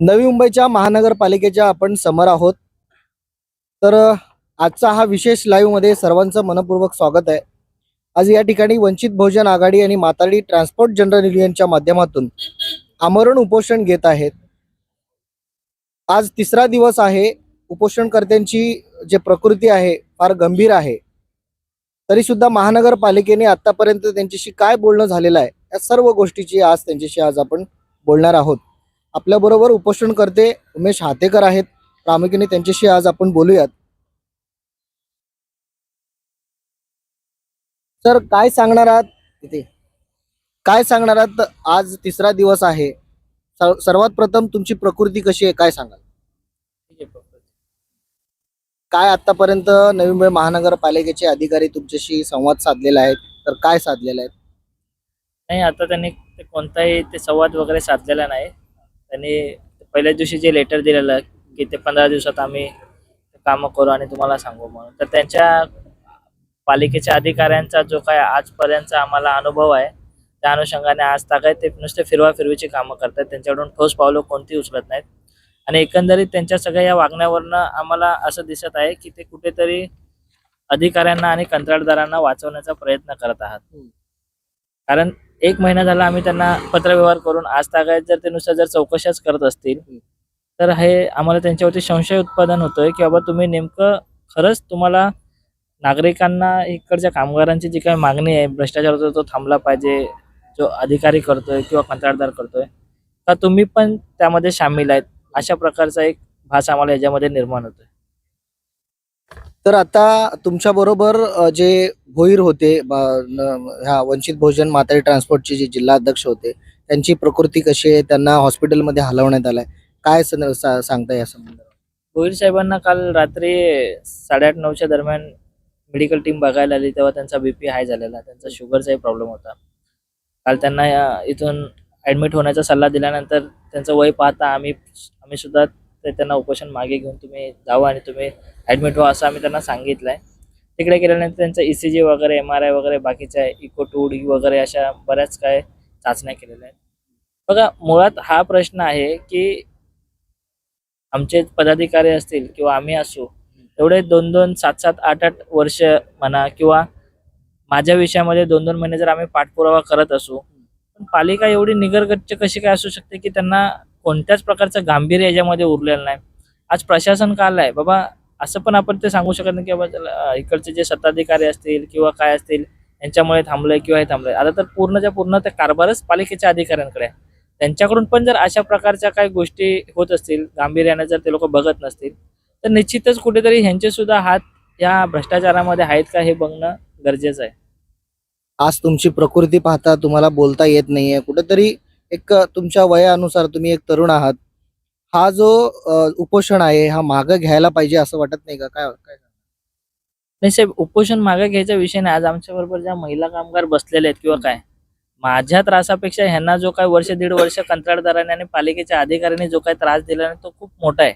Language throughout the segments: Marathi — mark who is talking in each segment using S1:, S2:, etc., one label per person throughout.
S1: नवी मुंबईच्या महानगरपालिकेच्या आपण समोर आहोत. तर आजचा हा विशेष लाईव्हमध्ये सर्वांचं मनपूर्वक स्वागत आहे. आज या ठिकाणी वंचित बहुजन आघाडी आणि माताडी ट्रान्सपोर्ट जनरल युनियनच्या माध्यमातून आमरण उपोषण घेत आहेत. आज तिसरा दिवस आहे. उपोषणकर्त्यांची जे प्रकृती आहे फार गंभीर आहे. तरी सुद्धा महानगरपालिकेने आतापर्यंत त्यांच्याशी काय बोलणं झालेलं आहे या सर्व गोष्टीची आज त्यांच्याशी आज आपण बोलणार आहोत. आपल्याबरोबर उपोषणकर्ते उमेश हातेकर आहेत. प्रामुख्याने त्यांच्याशी आज आपण बोलूयात. सर काय सांगणार आहात? तिथे काय सांगणार आहात? आज तिसरा दिवस आहे. सर्वात प्रथम तुमची प्रकृती कशी आहे काय सांगाल? काय आतापर्यंत नवी मुंबई महानगरपालिकेचे अधिकारी तुमच्याशी संवाद साधलेला आहे तर काय साधलेला आहे
S2: नाही आता त्यांनी ते कोणताही ते संवाद वगैरे साधलेला नाही. त्यांनी पहिल्या दिवशी जे लेटर दिलेलं की ते पंधरा दिवसात आम्ही कामं करू आणि तुम्हाला सांगू म्हणून. तर त्यांच्या पालिकेच्या अधिकाऱ्यांचा जो काय आजपर्यंतचा आम्हाला अनुभव आहे त्या अनुषंगाने आज तागायत ते नुसते फिरवा फिरवीची कामं करतात. त्यांच्याकडून ठोस पावलं कोणती उचलत नाहीत. आणि एकंदरीत त्यांच्या सगळ्या या वागण्यावरनं आम्हाला असं दिसत आहे की ते कुठेतरी अधिकाऱ्यांना आणि कंत्राटदारांना वाचवण्याचा प्रयत्न करत आहात. कारण एक महिना झाला आम्ही त्यांना पत्रव्यवहार करून आज तागायत जर ते नुसतं जर चौकशाच करत असतील तर हे आम्हाला त्यांच्यावरती संशय उत्पादन होतोय की बाबा तुम्ही नेमकं खरंच तुम्हाला नागरिकांना इकडच्या कामगारांची जी काही मागणी आहे भ्रष्टाचार होतो तो थांबला पाहिजे जो अधिकारी करतोय किंवा कंत्राटदार करतोय का तुम्ही पण त्यामध्ये सामील आहेत. अशा प्रकारचा एक भास आम्हाला याच्यामध्ये निर्माण होतोय.
S1: तर आता तुमच्या बरोबर जे भोईर होते ह्या वंचित बहुजन मातारी ट्रान्सपोर्टचे जे जिल्हा अध्यक्ष होते त्यांची प्रकृती कशी आहे? त्यांना हॉस्पिटलमध्ये हलवण्यात आलंय. काय सांगता या संबंधात
S2: गोहिल साहेबांना काल रात्री साडेआठ नऊच्या दरम्यान मेडिकल टीम बघायला आली तेव्हा त्यांचा बीपी हाय झालेला त्यांचा शुगरचाही प्रॉब्लेम होता. काल त्यांना इथून ऍडमिट होण्याचा सल्ला दिल्यानंतर त्यांचं वय पाहता आम्ही आम्ही सुद्धा ते त्यांना उपोषण मागे घेऊन तुम्ही जावा आणि तुम्ही ऍडमिट व्हा असं आम्ही त्यांना सांगितलंय. तिकडे गेल्यानंतर त्यांचं ई सी जी वगैरे एम आर आय वगैरे बाकीच्या इको टू डी वगैरे अशा बऱ्याच काय चाचण्या केलेल्या आहेत. बघा मुळात हा प्रश्न आहे की आमचे पदाधिकारी असतील किंवा आम्ही असू एवढे दोन दोन सात सात आठ आठ वर्ष म्हणा किंवा माझ्या विषयामध्ये दोन दोन महिने जर आम्ही पाठपुरावा करत असू पण पालिका एवढी निगरगच्च कशी काय असू शकते की त्यांना कोणत्याच प्रकारचं गांभीर्य याच्यामध्ये उरलेलं नाही? आज प्रशासन काल आहे बाबा असं पण आपण ते सांगू शकत नाही की बाबा इकडचे जे सत्ताधिकारी असतील किंवा काय असतील यांच्यामुळे थांबलंय किंवा हे थांबलंय. आता तर पूर्णच्या पूर्ण ते कारभारच पालिकेच्या अधिकाऱ्यांकडे आहे. त्यांच्याकडून पण जर अशा प्रकारच्या काही गोष्टी होत असतील गांभीर्याने जर ते लोक बघत नसतील तर निश्चितच कुठेतरी ह्यांचे सुद्धा हात या भ्रष्टाचारामध्ये आहेत का हे बघणं गरजेचं आहे.
S1: आज तुमची प्रकृती पाहता तुम्हाला बोलता येत नाहीये. कुठेतरी एक तुमच्या वयानुसार तुम्ही एक तरुण आहात. हा जो उपोषण आहे हा मागं घ्यायला पाहिजे असं वाटत नाही का? काय काय?
S2: नाही साहेब उपोषण मागे घ्यायचा विषय नाही. आज आमच्या बरोबर ज्या महिला कामगार बसलेले आहेत किंवा काय माझ्या त्रासापेक्षा ह्यांना जो काय वर्ष दीड वर्ष कंत्राटदाराने आणि पालिकेच्या अधिकाऱ्यांनी जो काय त्रास दिला तो खूप मोठा आहे.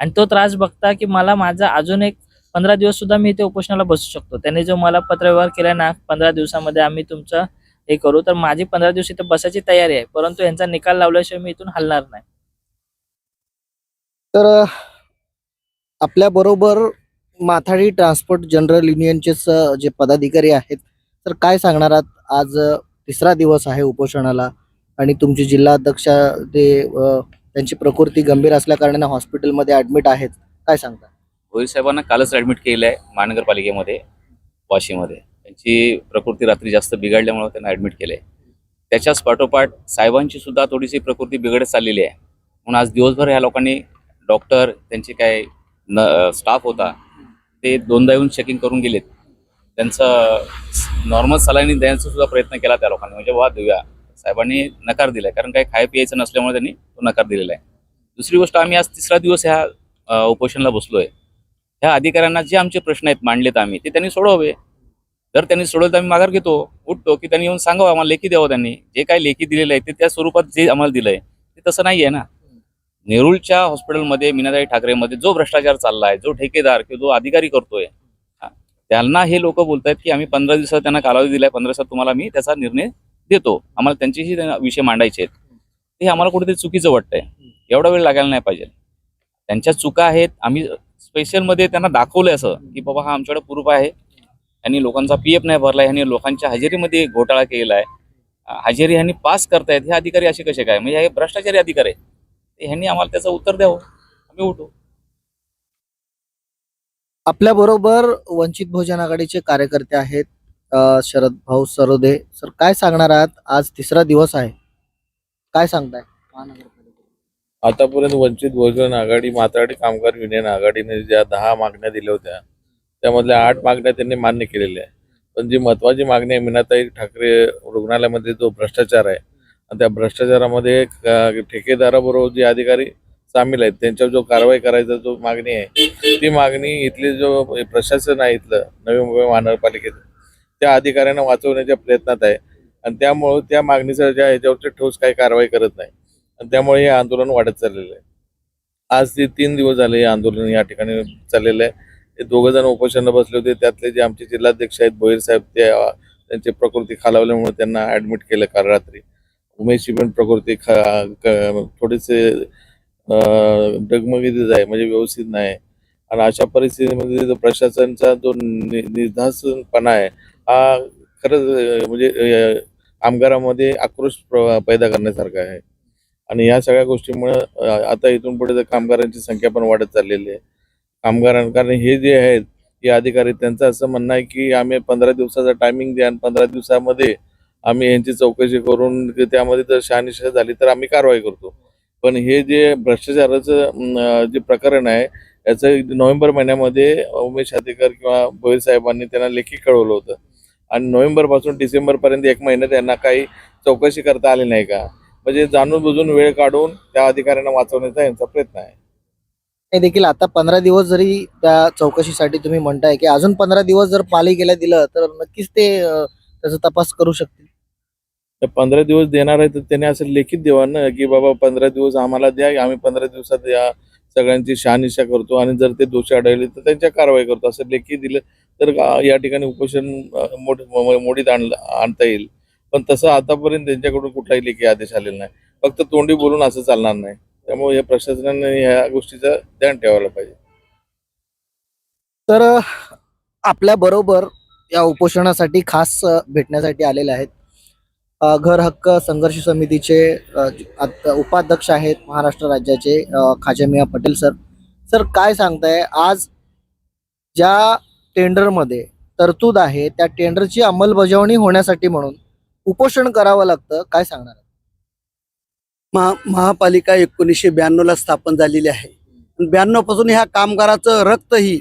S2: आणि तो त्रास बघता की मला माझा अजून एक पंधरा दिवस सुद्धा मी इथे उपोषणाला बसू शकतो. त्यांनी जो मला पत्रव्यवहार केला ना पंधरा दिवसामध्ये आम्ही तुमचं हे करू. तर माझी पंधरा दिवस इथे बसायची तयारी आहे परंतु यांचा निकाल लावल्याशिवाय मी इथून हलणार नाही.
S1: तर आपल्या बरोबर माथाडी ट्रान्सपोर्ट जनरल युनियनचे जे पदाधिकारी आहेत तर काय सांगणार आहात? आज तिसरा दिवस आहे उपोषणाला आणि तुमची जिल्हा अध्यक्षा ते त्यांची प्रकृती गंभीर असल्या कारणाने हॉस्पिटलमध्ये ऍडमिट आहेत. काय सांगता?
S3: भोईर साहेबांना कालच ऍडमिट केलं आहे महानगरपालिकेमध्ये वाशीमध्ये. त्यांची प्रकृती रात्री जास्त बिघडल्यामुळे त्यांना ऍडमिट केलं आहे त्याच्याच पाठोपाठ साहेबांची सुद्धा थोडीशी प्रकृती बिघडत चाललेली आहे. म्हणून आज दिवसभर ह्या लोकांनी डॉक्टर त्यांचे काय न स्टाफ होता ते दोनदा येऊन चेकिंग करून गेलेत. त्यांचं नॉर्मल सलाईनी देण्याचा सुद्धा प्रयत्न केला त्या लोकांनी. म्हणजे वा देऊया. साहेबांनी नकार दिलाय. कारण काही खाय प्यायचं नसल्यामुळे त्यांनी तो नकार दिलेला आहे. दुसरी गोष्ट आम्ही आज तिसरा दिवस ह्या उपोषणला उपोषणाला बसलोय. ह्या अधिकाऱ्यांना जे आमचे प्रश्न आहेत मांडलेत आम्ही ते त्यांनी सोडवावे. जर त्यांनी सोडवलं तर आम्ही माघार घेतो उठतो की त्यांनी येऊन सांगावं आम्हाला लेखी द्यावं त्यांनी. जे काही लेखी दिलेलं आहे ते त्या स्वरूपात जे आम्हाला दिलंय ते तसं नाही आहे ना. नेरूळच्या हॉस्पिटलमध्ये मीनाताई ठाकरेमध्ये जो भ्रष्टाचार चालला आहे जो ठेकेदार किंवा जो अधिकारी करतोय त्यांना हे लोक बोलतायत की आम्ही पंधरा दिवसात त्यांना कालावधी दिलाय पंधरा दिवसात तुम्हाला मी त्याचा निर्णय देतो. आम्हाला त्यांच्याशी विषय मांडायचे आहेत. हे आम्हाला कुठेतरी चुकीचं वाटतंय. एवढा वेळ लागायला नाही पाहिजे. त्यांच्या चुका आहेत आम्ही स्पेशलमध्ये त्यांना दाखवलंय असं की बाबा हा आमच्याकडे प्रूफ आहे. यांनी लोकांचा पी एफ नाही भरला यांनी लोकांच्या हजेरीमध्ये घोटाळा केलेला आहे. हजेरी ह्यांनी पास करतायत हे अधिकारी असे कसे काय? म्हणजे हे भ्रष्टाचारी अधिकारी तर ह्यांनी आम्हाला त्याचं उत्तर द्यावं. आम्ही उठू.
S1: आपल्या बरोबर वंचित बहुजन आघाडीचे कार्यकर्ते आहेत शरद भाऊ सरोदे. सर काय सांगणार आहात? आज तिसरा दिवस आहे. काय सांगताय?
S4: आतापर्यंत वंचित बहुजन आघाडी माथाडी कामगार युनियन आघाडीने ज्या दहा मागण्या दिल्या होत्या त्यामधल्या आठ मागण्या त्यांनी मान्य केलेल्या आहे पण जी महत्वाची मागणी आहे मीनाताई ठाकरे रुग्णालयामध्ये जो भ्रष्टाचार आहे आणि त्या भ्रष्टाचारामध्ये ठेकेदाराबरोबर जे अधिकारी सामील आहेत त्यांच्यावर जो कारवाई करायचा जो मागणी आहे ती मागणी इथली जो प्रशासन आहे इथलं नवी मुंबई महानगरपालिकेत त्या अधिकाऱ्यांना वाचवण्याच्या प्रयत्नात आहे. आणि त्यामुळं त्या मागणीचं ज्या ह्याच्यावरती ठोस काही कारवाई करत नाही. आणि त्यामुळे हे आंदोलन वाढत चाललेलं आहे. आज ते तीन दिवस झाले हे आंदोलन या ठिकाणी चाललेलं आहे. ते दोघं जण उपोषणाला बसले होते. त्यातले जे आमचे जिल्हाध्यक्ष आहेत भोईर साहेब ते त्यांची प्रकृती खालावल्यामुळे त्यांना ऍडमिट केलं काल रात्री. उमेशची पण प्रकृती खा क- डगमगीतच आहे म्हणजे व्यवस्थित नाही. आणि अशा परिस्थितीमध्ये जो प्रशासनाचा जो नि- निर्धासनपणा आहे हा खरंच म्हणजे कामगारामध्ये आक्रोश प्र- पैदा करण्यासारखा आहे. आणि या सगळ्या गोष्टीमुळे आता इथून पुढे कामगारांची संख्या पण वाढत चाललेली आहे. कामगारां कारण हे जे आहेत हे अधिकारी त्यांचं असं म्हणणं आहे की आम्ही पंधरा दिवसाचा टायमिंग द्या आणि पंधरा दिवसामध्ये आम्ही यांची चौकशी करून त्यामध्ये जर शहानिशा झाली तर आम्ही कारवाई करतो. पण हे जे भ्रष्टाचाराचं जे प्रकरण आहे याचं नोव्हेंबर महिन्यामध्ये उमेश हातेकर किंवा भोईर साहेबांनी त्यांना लेखी कळवलं होतं. आणि नोव्हेंबरपासून डिसेंबर पर्यंत एक महिना त्यांना काही चौकशी करता आली नाही का? म्हणजे जाणून बुजून वेळ काढून त्या अधिकाऱ्यांना वाचवण्याचा यांचा प्रयत्न आहे.
S1: हे देखील आता पंधरा दिवस जरी त्या चौकशीसाठी तुम्ही म्हणताय की अजून पंधरा दिवस जर पालिकेला दिलं तर नक्कीच ते त्याचा तपास करू शकतील.
S4: तर पंधरा दिवस देणार आहे तर त्याने असं लेखित द्यावा ना की बाबा पंधरा दिवस आम्हाला द्या आम्ही पंधरा दिवसात या सगळ्यांची शहानिशा करतो आणि जर ते दोषी आढळले तर त्यांच्या कारवाई करतो असं लेखी दिलं तर या ठिकाणी उपोषण मोठ मोडीत आणलं आणता येईल. पण तसं आतापर्यंत त्यांच्याकडून कुठलाही लेखी आदेश आलेला नाही. फक्त तोंडी बोलून असं चालणार नाही. त्यामुळे या प्रशासनाने ह्या गोष्टीचं ध्यान ठेवायला पाहिजे.
S1: तर आपल्या बरोबर या उपोषणासाठी खास भेटण्यासाठी आलेले आहेत. घर हक्क संघर्ष समितीचे उपाध्यक्ष आहेत महाराष्ट्र राज्याचे अ, खाजा मिया पटेल सर. सर काय सांगताय? आज ज्या टेंडरमध्ये तरतूद आहे त्या टेंडरची अंमलबजावणी होण्यासाठी म्हणून उपोषण करावं लागतं काय सांगणार
S5: महा महापालिका एकोणीसशे ब्याण्णवला स्थापन झालेली आहे. ब्याण्णवपासून ह्या कामगाराचं रक्तही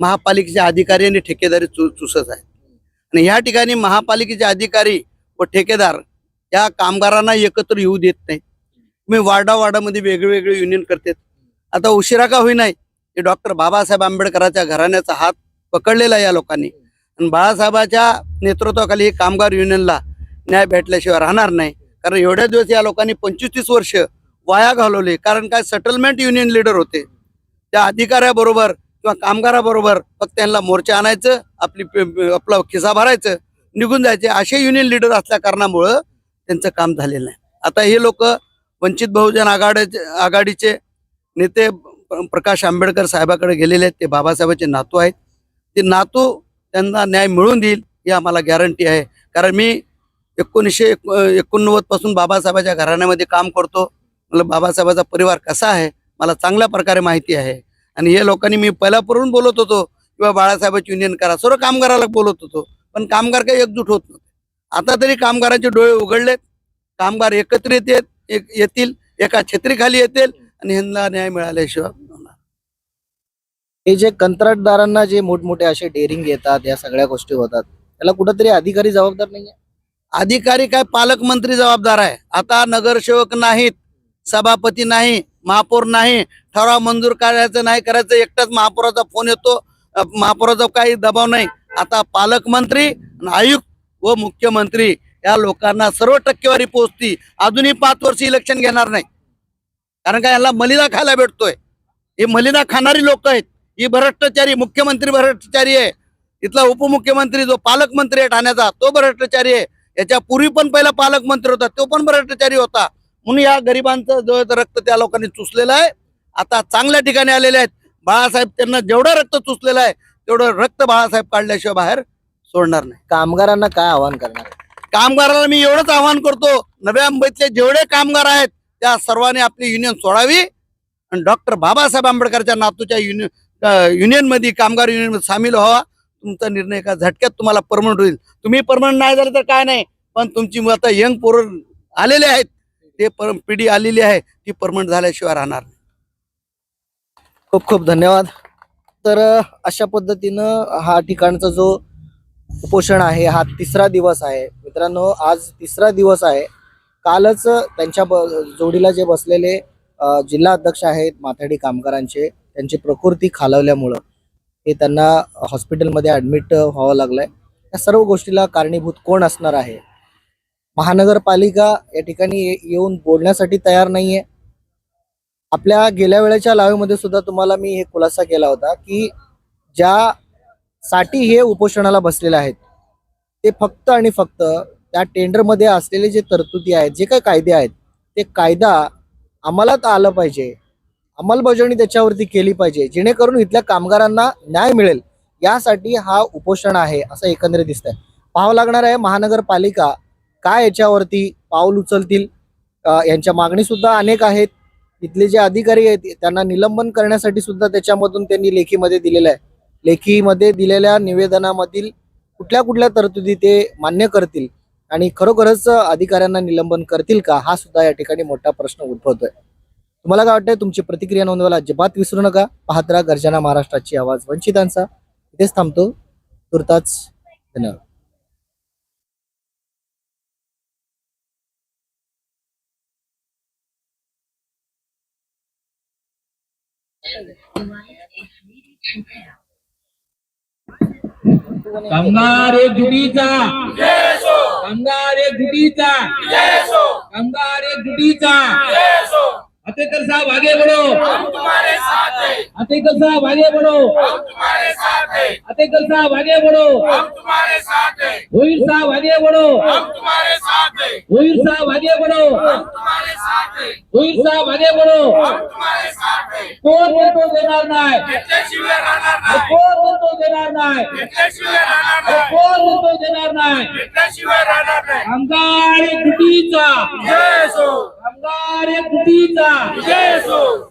S5: महापालिकेच्या अधिकारी आणि ठेकेदारी चु चुसत आहे आणि ह्या ठिकाणी महापालिकेचे अधिकारी व ठेकेदार या कामगारांना एकत्र येऊ देत नाही मी वार्डा वार्डामध्ये वेगवेगळे युनियन करते आता उशिरा का होईनाय हे डॉक्टर बाबासाहेब आंबेडकरांच्या घराण्याचा हात पकडलेला आहे या लोकांनी. आणि बाळासाहेबाच्या नेतृत्वाखाली हे कामगार युनियनला न्याय भेटल्याशिवाय राहणार नाही. कारण एवढ्या दिवस या लोकांनी पंचवीस तीस वर्ष वाया घालवले. कारण काय? सेटलमेंट युनियन लीडर होते. त्या अधिकाऱ्याबरोबर किंवा कामगाराबरोबर फक्त त्यांना मोर्चा आणायचं आपली आपला खिसा भरायचं निघून जायचे. असे युनियन लीडर असल्या कारणामुळं त्यांचं काम झालेलं नाही. आता हे लोक वंचित बहुजन आघाडीचे आघाडीचे नेते प्रकाश आंबेडकर साहेबाकडे गेलेले आहेत. ते बाबासाहेबांचे नातू आहेत. ते नातू त्यांना न्याय मिळून देईल ही आम्हाला गॅरंटी आहे. कारण मी एकोणीसशे एकोणनव्वदपासून बाबासाहेबाच्या घराण्यामध्ये काम करतो. मला बाबासाहेबाचा परिवार कसा आहे? मला चांगल्या प्रकारे माहिती आहे. आणि हे लोकांनी मी पहिल्यापूर्वी बोलत होतो किंवा बाळासाहेबाची युनियन करा. सर्व कामगाराला बोलत होतो. पण कामगार काही एकजूट होत नव्हते. आता तरी कामगारांचे डोळे उघडलेत. कामगार एकत्रित येत एक- येतील. एका छत्रीखाली येतील आणि ह्यांना न्याय मिळाल्याशिवाय
S1: हे जे कंत्राटदारांना जे मोठमोठे असे डेअरिंग येतात या सगळ्या गोष्टी होतात त्याला कुठंतरी अधिकारी जबाबदार नाहीये?
S5: अधिकारी काय पालकमंत्री जबाबदार आहे? आता नगरसेवक नाहीत सभापती नाही महापौर नाही ठराव मंजूर करायचं नाही करायचं एकटाच महापौराचा फोन येतो. महापौराचा काही दबाव नाही. आता पालकमंत्री आयुक्त व मुख्यमंत्री या लोकांना सर्व टक्केवारी पोहोचती. अजूनही पाच वर्ष इलेक्शन घेणार नाही. कारण का यांना मलिदा खायला भेटतोय. हे मलिदा खाणारी लोक आहेत. ही भ्रष्टाचारी मुख्यमंत्री भ्रष्टाचारी आहे. इथला उपमुख्यमंत्री जो पालकमंत्री आहे ठाण्याचा तो भ्रष्टाचारी आहे. याच्या पूर्वी पण पहिला पालकमंत्री होता तो पण भ्रष्टाचारी होता. म्हणून या गरिबांचं जो रक्त त्या लोकांनी चुसलेलं आहे. आता चांगल्या ठिकाणी आलेले आहेत. बाळासाहेब त्यांना जेवढं रक्त चुसलेलं आहे तेवढं रक्त बाळासाहेब काढल्याशिवाय बाहेर सोडणार नाही.
S1: कामगारांना काय आवाहन करणार?
S5: कामगाराला मी एवढंच आवाहन करतो नव्या मुंबईतले जेवढे कामगार आहेत त्या सर्वांनी आपली युनियन सोडावी. आणि डॉक्टर बाबासाहेब आंबेडकरच्या नातूच्या युनियन युनियनमध्ये कामगार युनियनमध्ये सामील व्हावा. तुमचा निर्णय का झटक्यात तुम्हाला परमनंट होईल. तुम्ही परमनंट नाही झाले तर काय नाही. पण तुमची आता यंग पोरं आलेले आहेत. ते परम पिढी आलेली आहे. ती परमनंट झाल्याशिवाय राहणार
S1: खूप खूप धन्यवाद. तर अशा पद्धतीनं हा ठिकाणचा जो उपोषण आहे हा तिसरा दिवस आहे. मित्रांनो आज तिसरा दिवस आहे. कालच त्यांच्या ब जोडीला जे बसलेले जिल्हा अध्यक्ष आहेत माथाडी कामगारांचे त्यांची प्रकृती खालावल्यामुळं. हे त्यांना हॉस्पिटलमध्ये ॲडमिट व्हावं लागलंय. या सर्व गोष्टीला कारणीभूत कोण असणार आहे? महानगरपालिका या ठिकाणी येऊन बोलण्यासाठी तयार नाहीये. आपल्या गेल्या वेळेच्या लावेमध्ये सुद्धा तुम्हाला मी हे खुलासा केला होता की ज्या साठी हे उपोषणाला बसलेले आहेत ते फक्त आणि फक्त त्या टेंडरमध्ये असलेले जे तरतुदी आहेत जे काही कायदे आहेत ते कायदा अंमलात आलं पाहिजे. अंमलबजावणी त्याच्यावरती केली पाहिजे. जेणेकरून इथल्या कामगारांना न्याय मिळेल. यासाठी हा उपोषण आहे असं एकंदरीत दिसतंय. पाहावं लागणार आहे महानगरपालिका काय याच्यावरती पाऊल उचलतील. यांच्या मागणी सुद्धा अनेक आहेत. इथले जे अधिकारी आहेत त्यांना निलंबन करण्यासाठी सुद्धा त्याच्यामधून त्यांनी लेखीमध्ये दिलेलं आहे. लेखीमध्ये दिलेल्या निवेदनामधील कुठल्या कुठल्या तरतुदी ते मान्य करतील आणि खरोखरच अधिकाऱ्यांना निलंबन करतील का हा सुद्धा या ठिकाणी मोठा प्रश्न उद्भवतोय. तुम्हाला काय वाटतंय? तुमची प्रतिक्रिया नोंदवायला अजिबात विसरू नका. पाहत राहा गर्जना महाराष्ट्राची आवाज वंचितांचा. इथेच थांबतो. तुर्ताच धन्यवाद.
S6: कामगार एक जुटीचा कामगार एक जुटीचा कामगार एक जुटीचा अतेकर साहब आगे बढ़ो। अतेकर साहब आगे बढ़ो। अतेकर साहब आगे बढ़ो। हुईर साहब आगे बढ़ो। हुईर साहब आगे बढ़ो। हुईर साहब आगे बढ़ो। कोण म्हणतो देणार नाही। कोण म्हणतो देणार नाही। कोण म्हणतो देणार नाही। कामगार एक जुटीचा कामगार एक जुटीचा